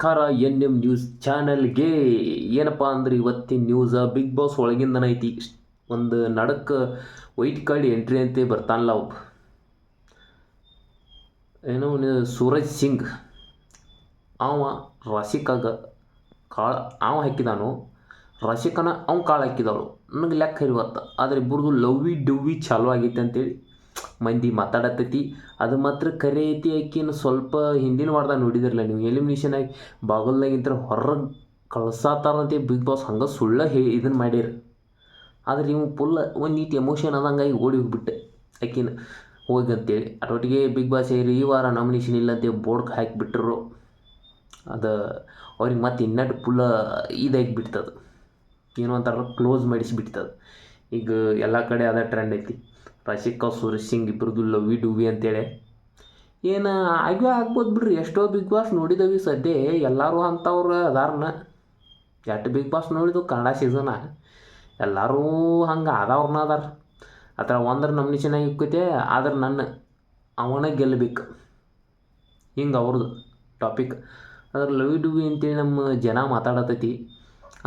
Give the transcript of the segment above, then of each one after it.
ನಮಸ್ಕಾರ N M news ಚಾನೆಲ್ಗೆ. ಏನಪ್ಪ ಅಂದ್ರೆ ಇವತ್ತಿನ ನ್ಯೂಸ್, ಬಿಗ್ ಬಾಸ್ ಒಳಗಿಂದನ ಐತಿ. ಒಂದು ನಡಕ್ಕೆ ವೈಟ್ ಕಾರ್ಡ್ ಎಂಟ್ರಿ ಅಂತ ಬರ್ತಾನಲ್ಲ ಒಬ್ಬ ಏನೋ ಸೂರಜ್ ಸಿಂಗ್. ಅವ ರಸಿಕಾಗ ಕಾಳು, ಅವ ಹಾಕಿದಾನು. ರಸಿಕನ ಅವ ಕಾಳು ಹಾಕಿದವಳು ನನಗೆ ಲೆಕ್ಕ ಇವತ್ತು ಆದರೆ ಇಬ್ಬರದು ಲವ್ವಿ ಡುವ್ವಿ ಚಾಲು ಆಗೈತೆ ಅಂತೇಳಿ ಮಂದಿ ಮಾತಾಡತ್ತೈತಿ. ಅದು ಮಾತ್ರ ಕರೆ ಐತಿ ಆಕಿನ ಸ್ವಲ್ಪ ಹಿಂದಿನ ವಾರದಾಗ ನೋಡಿದಿರಲ್ಲ ನೀವು. ಎಲಿಮಿನೇಷನ್ ಆಗಿ ಬಾಗಲ್ದಾಗಿಂತ ಹೊರಗೆ ಕಳ್ಸಾತಾರಂತೆ ಬಿಗ್ ಬಾಸ್ ಹಂಗೆ ಸುಳ್ಳ ಹೇ ಇದನ್ನು ಮಾಡ್ಯಾರ. ಆದ್ರೆ ನೀವು ಫುಲ್ ಒಂದು ನೀತಿ ಎಮೋಷನ್ ಅದಂಗಾಗಿ ಓಡಿ ಹೋಗ್ಬಿಟ್ಟೆ ಆಕಿನ. ಹೋಗಿ ಅಂತೇಳಿ ಅದರೊಟ್ಟಿಗೆ ಬಿಗ್ ಬಾಸ್ ಏರಿ ಈ ವಾರ ನಾಮಿನೇಷನ್ ಇಲ್ಲ ಅಂತೇಳಿ ಬೋರ್ಡ್ ಹಾಕಿಬಿಟ್ರು. ಅದು ಅವ್ರಿಗೆ ಮತ್ತೆ ಇನ್ನಟ್ಟು ಫುಲ್ಲ ಇದಾಗಿ ಬಿಡ್ತದೆ ಏನೋ ಒಂಥರ ಕ್ಲೋಸ್ ಮಾಡಿಸಿಬಿಡ್ತದೆ. ಈಗ ಎಲ್ಲ ಕಡೆ ಅದ ಟ್ರೆಂಡ್ ಐತಿ. ರಶಿಕಾ ಸುರೇಶ್ ಸಿಂಗ್ ಇಬ್ಬರದು ಲವ್ವಿ ಡುವಿ ಅಂತೇಳಿ. ಏನು ಆಗ್ಯೂ ಆಗ್ಬೋದು ಬಿಡ್ರಿ, ಎಷ್ಟೋ ಬಿಗ್ ಬಾಸ್ ನೋಡಿದವಿ ಸದ್ಯ, ಎಲ್ಲರೂ ಅಂಥವ್ರು ಅದಾರನ. ಎಷ್ಟು ಬಿಗ್ ಬಾಸ್ ನೋಡಿದ್ವು ಕನ್ನಡ ಸೀಸನ ಎಲ್ಲರೂ ಹಂಗೆ ಆದವ್ರನ್ನ ಅದಾರ. ಅದರ ಒಂದ್ರೆ ನಮ್ಮ ಚೆನ್ನಾಗಿ ಇಕ್ಕೈತೆ ಆದ್ರೆ ನನ್ನ ಅವನ ಗೆಲ್ಲಬೇಕು ಹಿಂಗೆ ಅವ್ರದ್ದು ಟಾಪಿಕ್ ಅದ್ರ ಲವಿ ಡುವಿ ಅಂತೇಳಿ ನಮ್ಮ ಜನ ಮಾತಾಡತೈತಿ.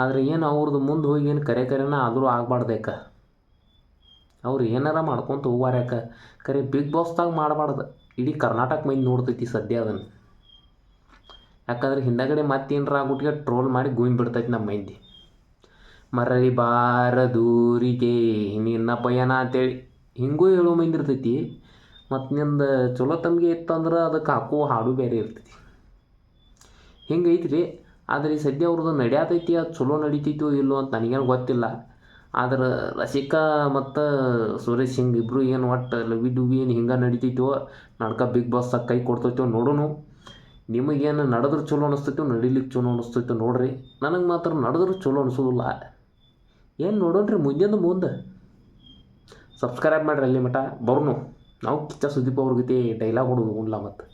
ಆದರೆ ಏನು ಅವ್ರದ್ದು ಮುಂದೆ ಹೋಗಿ ಏನು ಕರೆ ಕರೆನ ಆದರೂ ಆಗ್ಬಾರ್ದೇಕ. ಅವ್ರು ಏನಾರ ಮಾಡ್ಕೊತ ಹೋಗಾರ ಯಾಕೆ ಕರೆ ಬಿಗ್ ಬಾಸ್ದಾಗ ಮಾಡಬಾರ್ದು. ಇಡೀ ಕರ್ನಾಟಕ ಮಂದಿ ನೋಡ್ತೈತಿ ಸದ್ಯ ಅದನ್ನು. ಯಾಕಂದ್ರೆ ಹಿಂದಗಡೆ ಮತ್ತೇನರ ಆಗ್ಬಿಟ್ಟಿಗೆ ಟ್ರೋಲ್ ಮಾಡಿ ಗುಂಯ್ ಬಿಡ್ತೈತಿ ನಮ್ಮ ಮಂದಿ ಬಾರದೂರಿಗೆ ನಿನ್ನ ಪಯಣ ಅಂತೇಳಿ ಹಿಂಗೂ ಹೇಳೋ ಮಂದಿ ಇರ್ತೈತಿ. ಮತ್ತು ನಿಂದು ಚಲೋ ತಮಗೆ ಇತ್ತಂದ್ರೆ ಅದಕ್ಕೆ ಹಾಕೋ ಹಾಡು ಬೇರೆ ಇರ್ತೈತಿ. ಹಿಂಗೈತಿ ರೀ ಆದರೆ ಸದ್ಯ ಅವ್ರದ್ದು ನಡೆಯತೈತಿ, ಅದು ಚಲೋ ನಡೀತೈತೋ ಇಲ್ಲೋ ಅಂತ ನನಗೇನು ಗೊತ್ತಿಲ್ಲ. ಆದ್ರೆ ರಸಿಕಾ ಮತ್ತು ಸುರೇಶ್ ಸಿಂಗ್ ಇಬ್ಬರು ಏನು ಒಟ್ಟು ಲವಿ ಡುವಿ ಏನು ಹಿಂಗೆ ನಡೀತೈತೋ, ನಡ್ಕ ಬಿಗ್ ಬಾಸ್ ಕೈ ಕೊಡ್ತೈತೋ ನೋಡೋನು. ನಿಮಗೇನು ನಡೆದ್ರೆ ಚಲೋ ಅನಿಸ್ತೈತೋ ನಡಿಲಿಕ್ಕೆ ಚಲೋ ಅನಿಸ್ತೈತೋ ನೋಡ್ರಿ. ನನಗೆ ಮಾತ್ರ ನಡೆದ್ರೆ ಚಲೋ ಅನಿಸೋದಿಲ್ಲ. ಏನು ನೋಡೋಣ್ರಿ ಮುಂದೆಂದು ಮುಂದೆ. ಸಬ್ಸ್ಕ್ರೈಬ್ ಮಾಡಿರಿ ಅಲ್ಲಿ ಮಟ ಬರೋನು. ನಾವು ಕಿಚ್ಚ ಸುದೀಪ್ ಅವ್ರ ಗತಿ ಡೈಲಾಗ್ ಹೊಡೋದು ಉಣ್ಲ ಮತ್ತು.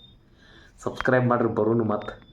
ಸಬ್ಸ್ಕ್ರೈಬ್ ಮಾಡಿರಿ, ಬರೋನು ಮತ್ತು.